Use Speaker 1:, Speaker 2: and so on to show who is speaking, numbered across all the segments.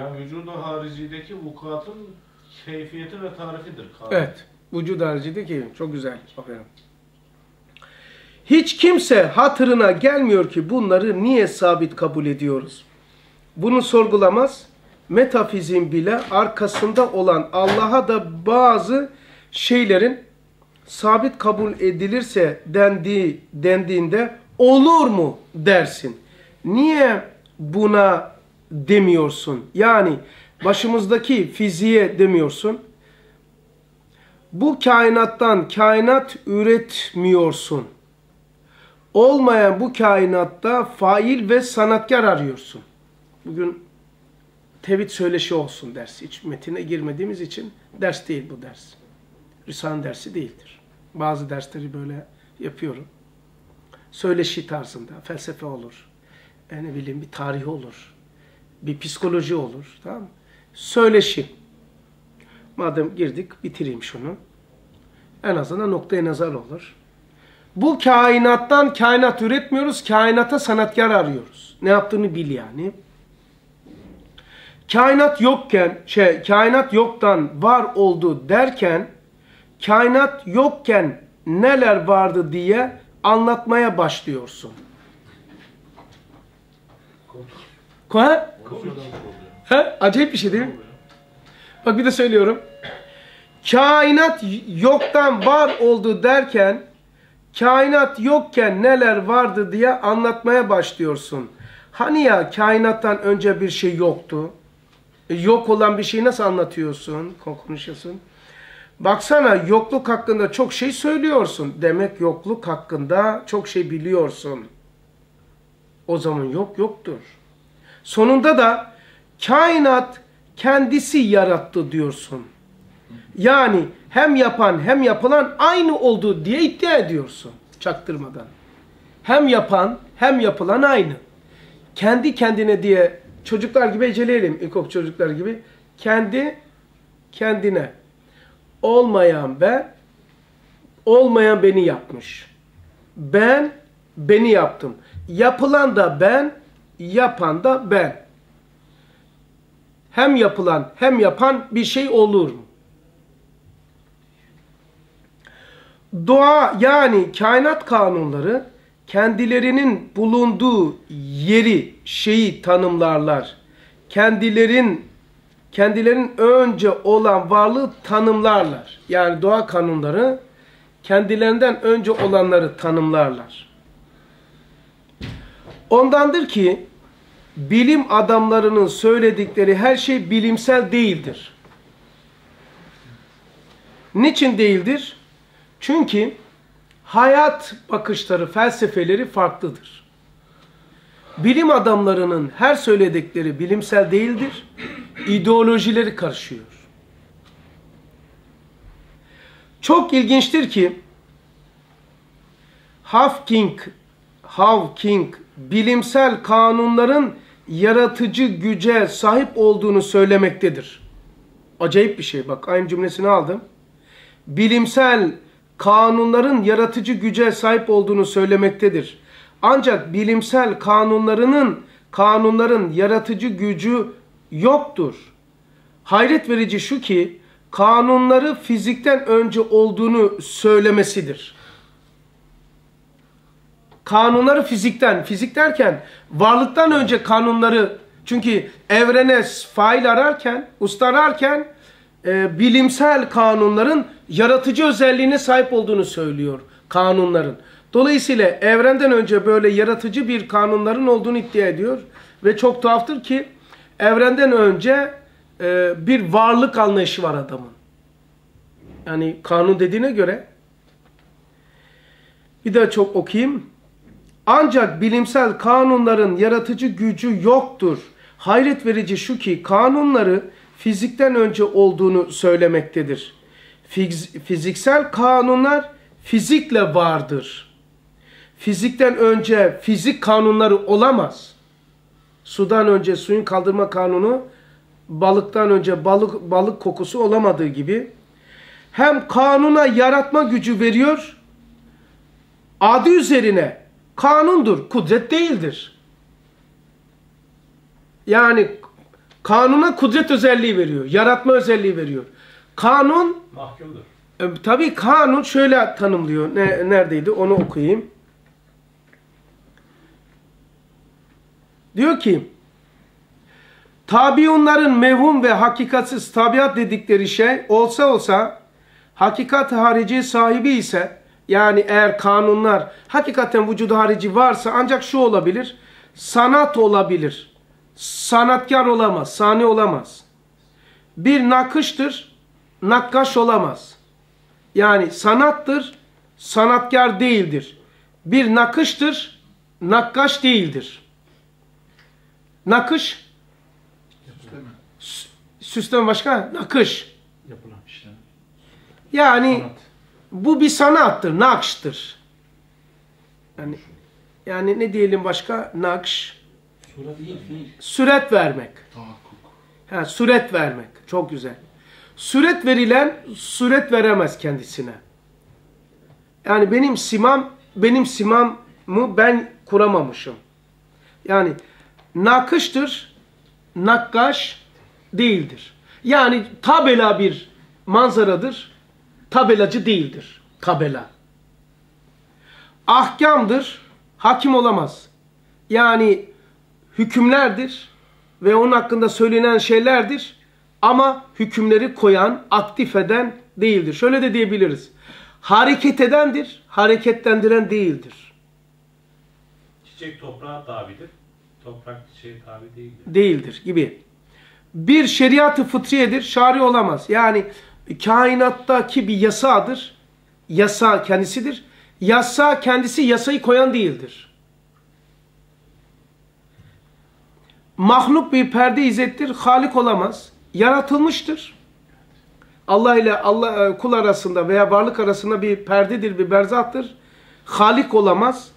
Speaker 1: Yani vücudu haricideki vukuatın keyfiyeti ve tarifidir. Kanun.
Speaker 2: Evet. Vücud haricindeki çok güzel. Aferin. Hiç kimse hatırına gelmiyor ki bunları niye sabit kabul ediyoruz? Bunu sorgulamaz. Metafizin bile arkasında olan Allah'a da bazı şeylerin sabit kabul edilirse dendiği, dendiğinde olur mu dersin. Niye buna demiyorsun? Yani başımızdaki fiziğe demiyorsun. Bu kainattan kainat üretmiyorsun. Olmayan bu kainatta fail ve sanatkar arıyorsun. Bugün tevhid söyleşi olsun ders. Hiç metine girmediğimiz için ders değil bu ders. Risale dersi değildir. Bazı dersleri böyle yapıyorum. Söyleşi tarzında. Felsefe olur. E ne bileyim bir tarih olur. Bir psikoloji olur. Tamam mı? Söyleşi. Madem girdik bitireyim şunu. En azından noktaya nazar olur. Bu kainattan kainat üretmiyoruz. Kainata sanatkar arıyoruz. Ne yaptığını bil yani. Kainat yokken, şey, kainat yoktan var oldu derken, kainat yokken neler vardı diye anlatmaya başlıyorsun. Ha? Ha? Acayip bir şey değil mi? Bak bir de söylüyorum. Kainat yoktan var oldu derken, kainat yokken neler vardı diye anlatmaya başlıyorsun. Hani ya kainattan önce bir şey yoktu? E, yok olan bir şeyi nasıl anlatıyorsun, konuşuyorsun? Baksana yokluk hakkında çok şey söylüyorsun. Demek yokluk hakkında çok şey biliyorsun. O zaman yok yoktur. Sonunda da kainat kendisi yarattı diyorsun. Yani hem yapan hem yapılan aynı oldu diye iddia ediyorsun çaktırmadan. Hem yapan hem yapılan aynı. Kendi kendine diye çocuklar gibi eceleyelim ilkokul çocuklar gibi. Kendi kendine. Olmayan ben, olmayan beni yapmış. Ben beni yaptım. Yapılan da ben, yapan da ben. Hem yapılan hem yapan bir şey olur? Doğa yani kainat kanunları kendilerinin bulunduğu yeri, şeyi tanımlarlar. Kendilerin kendilerinin önce olan varlığı tanımlarlar. Yani doğa kanunları kendilerinden önce olanları tanımlarlar. Ondandır ki bilim adamlarının söyledikleri her şey bilimsel değildir. Niçin değildir? Çünkü hayat bakışları, felsefeleri farklıdır. Bilim adamlarının her söyledikleri bilimsel değildir. İdeolojileri karışıyor. Çok ilginçtir ki Hawking, Hawking bilimsel kanunların yaratıcı güce sahip olduğunu söylemektedir. Acayip bir şey. Bak aynı cümlesini aldım. Bilimsel kanunların yaratıcı güce sahip olduğunu söylemektedir. Ancak bilimsel kanunlarının kanunların yaratıcı gücü yoktur. Hayret verici şu ki kanunları fizikten önce olduğunu söylemesidir. Kanunları fizikten, fizik derken varlıktan önce kanunları çünkü evrene fail ararken, usta ararken e, bilimsel kanunların yaratıcı özelliğine sahip olduğunu söylüyor kanunların. Dolayısıyla evrenden önce böyle yaratıcı bir kanunların olduğunu iddia ediyor. Ve çok tuhaftır ki evrenden önce e, bir varlık anlayışı var adamın. Yani kanun dediğine göre bir daha çok okuyayım. Ancak bilimsel kanunların yaratıcı gücü yoktur. Hayret verici şu ki kanunları fizikten önce olduğunu söylemektedir. Fiziksel kanunlar fizikle vardır. Fizikten önce fizik kanunları olamaz. Sudan önce suyun kaldırma kanunu, balıktan önce balık balık kokusu olamadığı gibi hem kanuna yaratma gücü veriyor, adı üzerine kanundur, kudret değildir. Yani Kanuna kudret özelliği veriyor. Yaratma özelliği veriyor. Kanun
Speaker 1: Mahkumdur.
Speaker 2: e, tabii kanun şöyle tanımlıyor. Ne, neredeydi? Onu okuyayım. Diyor ki tabiunların mevhum ve hakikatsiz tabiat dedikleri şey olsa olsa hakikat harici sahibi ise yani eğer kanunlar hakikaten vücudu harici varsa ancak şu olabilir. Sanat olabilir. Sanatkar olamaz. Sani olamaz. Bir nakıştır. Nakkaş olamaz. Yani sanattır. Sanatkar değildir. Bir nakıştır. Nakkaş değildir. Nakış
Speaker 3: Süsleme.
Speaker 2: süsleme başka nakış.
Speaker 1: Yapılan işlem.
Speaker 2: Yani
Speaker 1: Sanat.
Speaker 2: Bu bir sanattır, nakştır. Yani yani ne diyelim başka? Nakş,
Speaker 1: fiil.
Speaker 2: süret vermek. Ha, süret vermek. Çok güzel. Süret verilen süret veremez kendisine. Yani benim simam, benim simamı ben kuramamışım. Yani nakıştır, nakkaş değildir. Yani tabela bir manzaradır, tabelacı değildir. Tabela. Ahkamdır, hakim olamaz. Yani hükümlerdir ve onun hakkında söylenen şeylerdir ama hükümleri koyan, aktif eden değildir. Şöyle de diyebiliriz. Hareket edendir, hareketlendiren değildir.
Speaker 1: Çiçek toprağa tabidir. Toprak çiçeğe tabi değildir.
Speaker 2: Değildir gibi. Bir şeriatı fıtriyedir, şari olamaz. Yani kainattaki bir yasadır. Yasa kendisidir. Yasa kendisi yasayı koyan değildir. Mahluk bir perde izzettir, halik olamaz. Yaratılmıştır. Allah ile Allah e, kul arasında veya varlık arasında bir perdedir, bir berzahtır. Halik olamaz.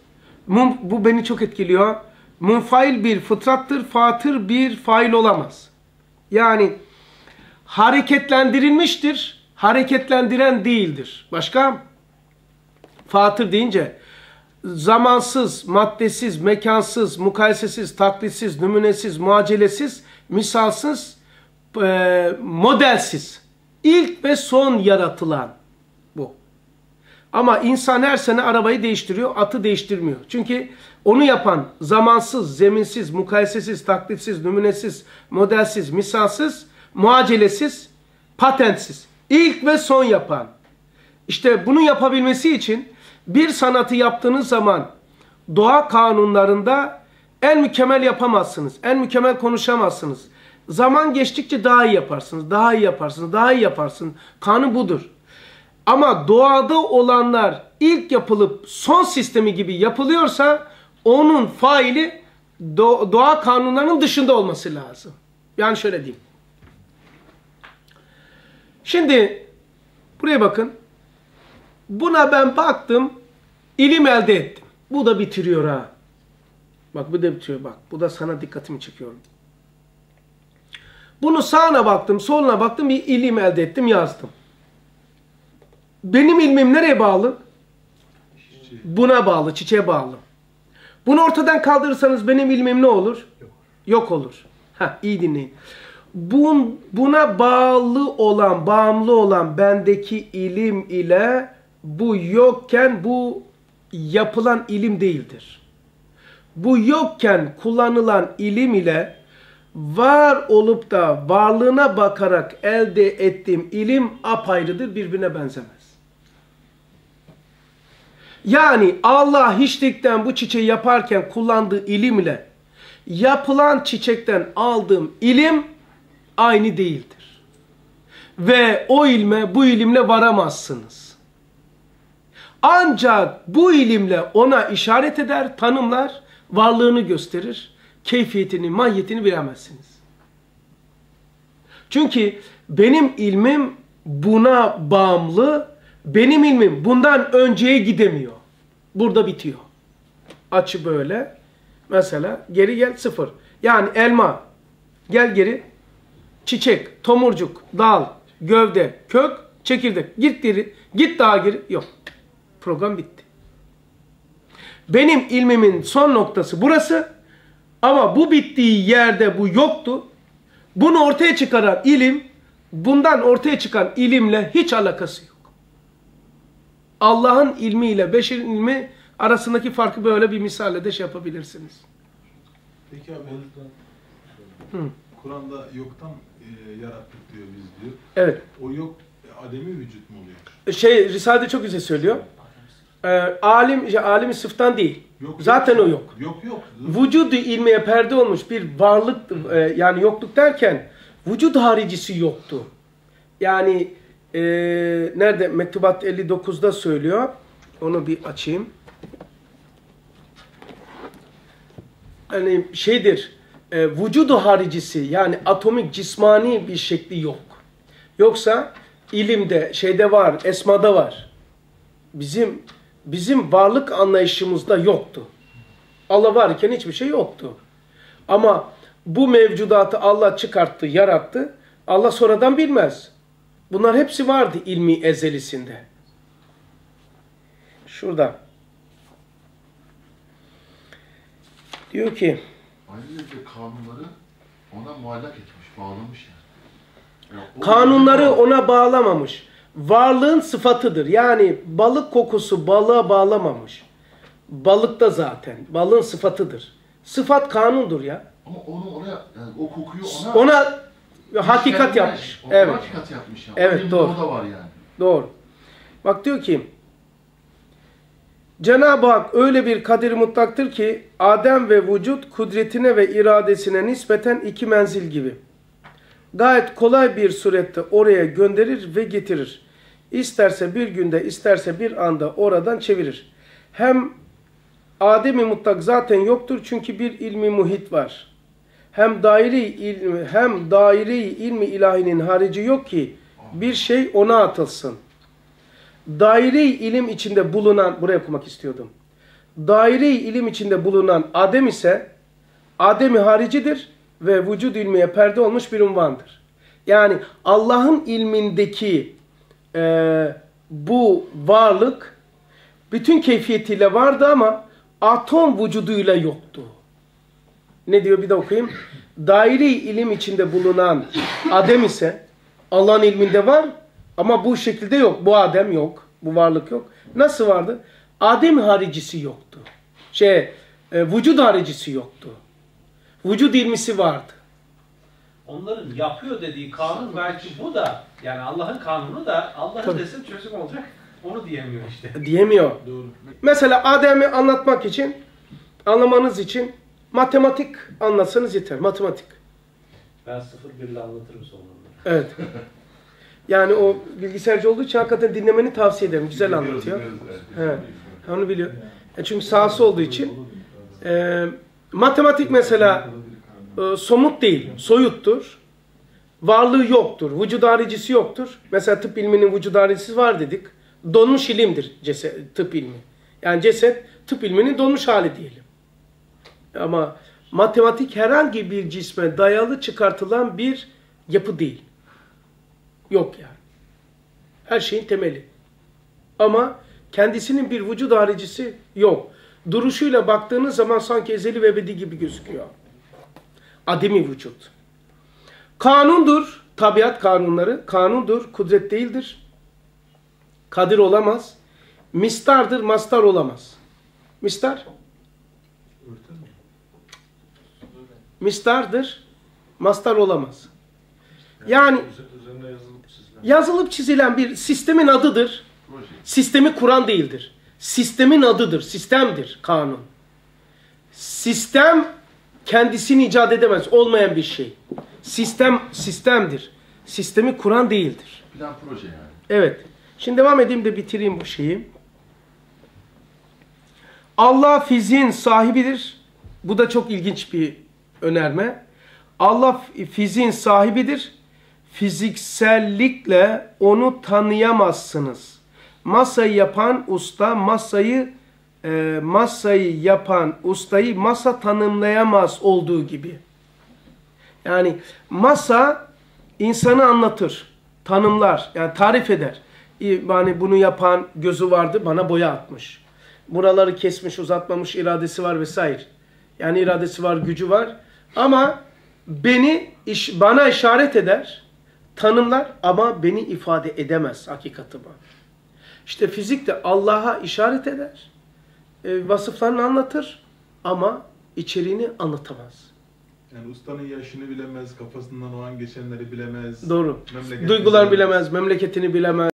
Speaker 2: Bu beni çok etkiliyor. Munfail bir fıtrattır, fatır bir fail olamaz. Yani hareketlendirilmiştir, hareketlendiren değildir. Başka? Fatır deyince zamansız, maddesiz, mekansız, mukayesesiz, taklitsiz, numunesiz, muacelesiz, misalsız, e, modelsiz. İlk ve son yaratılan bu. Ama insan her sene arabayı değiştiriyor, atı değiştirmiyor. Çünkü onu yapan zamansız, zeminsiz, mukayesesiz, taklitsiz, numunesiz, modelsiz, misalsız, muacelesiz, patentsiz. İlk ve son yapan. İşte bunu yapabilmesi için bir sanatı yaptığınız zaman doğa kanunlarında en mükemmel yapamazsınız. En mükemmel konuşamazsınız. Zaman geçtikçe daha iyi yaparsınız. Daha iyi yaparsınız. Daha iyi yaparsınız. Kanun budur. Ama doğada olanlar ilk yapılıp son sistemi gibi yapılıyorsa onun faili do- doğa kanunlarının dışında olması lazım. Yani şöyle diyeyim. Şimdi buraya bakın. Buna ben baktım, ilim elde ettim. Bu da bitiriyor ha. Bak bu da bitiriyor bak. Bu da sana dikkatimi çekiyorum. Bunu sağına baktım, soluna baktım, bir ilim elde ettim, yazdım. Benim ilmim nereye bağlı? Buna bağlı, çiçeğe bağlı. Bunu ortadan kaldırırsanız benim ilmim ne olur?
Speaker 1: Yok.
Speaker 2: Yok olur. Ha, iyi dinleyin. Bun, buna bağlı olan, bağımlı olan bendeki ilim ile bu yokken bu yapılan ilim değildir. Bu yokken kullanılan ilim ile var olup da varlığına bakarak elde ettiğim ilim apayrıdır, birbirine benzemez. Yani Allah hiçlikten bu çiçeği yaparken kullandığı ilim ile yapılan çiçekten aldığım ilim aynı değildir. Ve o ilme bu ilimle varamazsınız. Ancak bu ilimle ona işaret eder, tanımlar, varlığını gösterir, keyfiyetini, mahiyetini bilemezsiniz. Çünkü benim ilmim buna bağımlı, benim ilmim bundan önceye gidemiyor. Burada bitiyor. Açı böyle. Mesela geri gel sıfır. Yani elma. Gel geri. Çiçek, tomurcuk, dal, gövde, kök, çekirdek. Git geri. Git daha geri. Yok. Program bitti. Benim ilmimin son noktası burası. Ama bu bittiği yerde bu yoktu. Bunu ortaya çıkaran ilim, bundan ortaya çıkan ilimle hiç alakası yok. Allah'ın ilmiyle beşerin ilmi arasındaki farkı böyle bir misalle de şey yapabilirsiniz.
Speaker 3: Peki abi. Kur'an'da yoktan e, yarattık diyor biz diyor.
Speaker 2: Evet.
Speaker 3: O yok ademi vücut mu oluyor?
Speaker 2: Şey Risale çok güzel söylüyor. Ee, alim, şey, alim sıftan değil.
Speaker 3: Yok,
Speaker 2: Zaten o yok.
Speaker 3: Yok yok.
Speaker 2: Vücudu ilmiye perde olmuş bir varlık e, yani yokluk derken vücut haricisi yoktu. Yani e, nerede Mektubat 59'da söylüyor. Onu bir açayım. Hani şeydir e, vücudu haricisi yani atomik cismani bir şekli yok. Yoksa ilimde şeyde var, esmada var. Bizim bizim varlık anlayışımızda yoktu. Allah varken hiçbir şey yoktu. Ama bu mevcudatı Allah çıkarttı, yarattı. Allah sonradan bilmez. Bunlar hepsi vardı ilmi ezelisinde. Şurada. Diyor ki
Speaker 4: Ayrıca kanunları ona muallak etmiş, bağlamış yani. Yani
Speaker 2: kanunları ona bağlamamış. Varlığın sıfatıdır. Yani balık kokusu balığa bağlamamış. Balıkta zaten. Balığın sıfatıdır. Sıfat kanundur ya.
Speaker 4: Ama onu oraya, yani o kokuyu ona...
Speaker 2: Ona hakikat yapmış.
Speaker 4: ona
Speaker 2: Evet.
Speaker 4: hakikat yapmış yani.
Speaker 2: Evet, doğru.
Speaker 4: O da var yani.
Speaker 2: Doğru. Bak diyor ki Cenab-ı Hak öyle bir kadir mutlaktır ki Adem ve vücut kudretine ve iradesine nispeten iki menzil gibi. Gayet kolay bir surette oraya gönderir ve getirir. İsterse bir günde isterse bir anda oradan çevirir. Hem Adem-i mutlak zaten yoktur çünkü bir ilmi muhit var. Hem daire ilmi hem daire ilmi ilahinin harici yok ki bir şey ona atılsın. Daire ilim içinde bulunan buraya okumak istiyordum. Daire ilim içinde bulunan Adem ise Adem'i haricidir ve vücud ilmiye perde olmuş bir unvandır. Yani Allah'ın ilmindeki e, bu varlık bütün keyfiyetiyle vardı ama atom vücuduyla yoktu. Ne diyor bir de okuyayım. Daire ilim içinde bulunan Adem ise Allah'ın ilminde var ama bu şekilde yok. Bu Adem yok. Bu varlık yok. Nasıl vardı? Adem haricisi yoktu. Şey, e, vücud haricisi yoktu. Vücud ilmisi vardı.
Speaker 1: Onların yapıyor dediği kanun belki bu da yani Allah'ın kanunu da Allah'ın desin çözüm olacak. Onu diyemiyor işte.
Speaker 2: Diyemiyor.
Speaker 3: Doğru.
Speaker 2: Mesela Adem'i anlatmak için, anlamanız için matematik anlatsanız yeter. Matematik.
Speaker 1: Ben sıfır birle anlatırım sonra.
Speaker 2: Evet. Yani o bilgisayarcı olduğu için hakikaten dinlemeni tavsiye ederim. Güzel anlatıyor. Evet. Onu biliyor. E çünkü sahası olduğu için. E, matematik mesela e, somut değil, soyuttur. Varlığı yoktur, vücud haricisi yoktur. Mesela tıp ilminin vücud haricisi var dedik. Donmuş ilimdir ceset, tıp ilmi. Yani ceset tıp ilminin donmuş hali diyelim. Ama matematik herhangi bir cisme dayalı çıkartılan bir yapı değil. Yok yani. Her şeyin temeli. Ama kendisinin bir vücud haricisi yok. Duruşuyla baktığınız zaman sanki ezeli ve ebedi gibi gözüküyor. Ademi vücut. Kanundur. Tabiat kanunları. Kanundur. Kudret değildir. Kadir olamaz. Mistardır. Mastar olamaz. Mistar? Mistardır. Mastar olamaz. Yani
Speaker 1: yazılıp çizilen.
Speaker 2: bir sistemin adıdır. Sistemi kuran değildir. Sistemin adıdır. Sistemdir kanun. Sistem kendisini icat edemez. Olmayan bir şey. Sistem sistemdir. Sistemi kuran değildir.
Speaker 4: Plan proje yani.
Speaker 2: Evet. Şimdi devam edeyim de bitireyim bu şeyi. Allah fiziğin sahibidir. Bu da çok ilginç bir önerme. Allah fiziğin sahibidir. Fiziksellikle onu tanıyamazsınız. Masayı yapan usta masayı e, masayı yapan ustayı masa tanımlayamaz olduğu gibi. Yani masa insanı anlatır, tanımlar, yani tarif eder. Yani bunu yapan gözü vardı, bana boya atmış. Buraları kesmiş, uzatmamış, iradesi var vesaire. Yani iradesi var, gücü var. Ama beni iş, bana işaret eder, tanımlar ama beni ifade edemez hakikatıma. İşte fizik de Allah'a işaret eder, e, vasıflarını anlatır ama içeriğini anlatamaz.
Speaker 3: Yani ustanın yaşını bilemez, kafasından o an geçenleri bilemez.
Speaker 2: Doğru. Duygular bilemez, memleketini bilemez.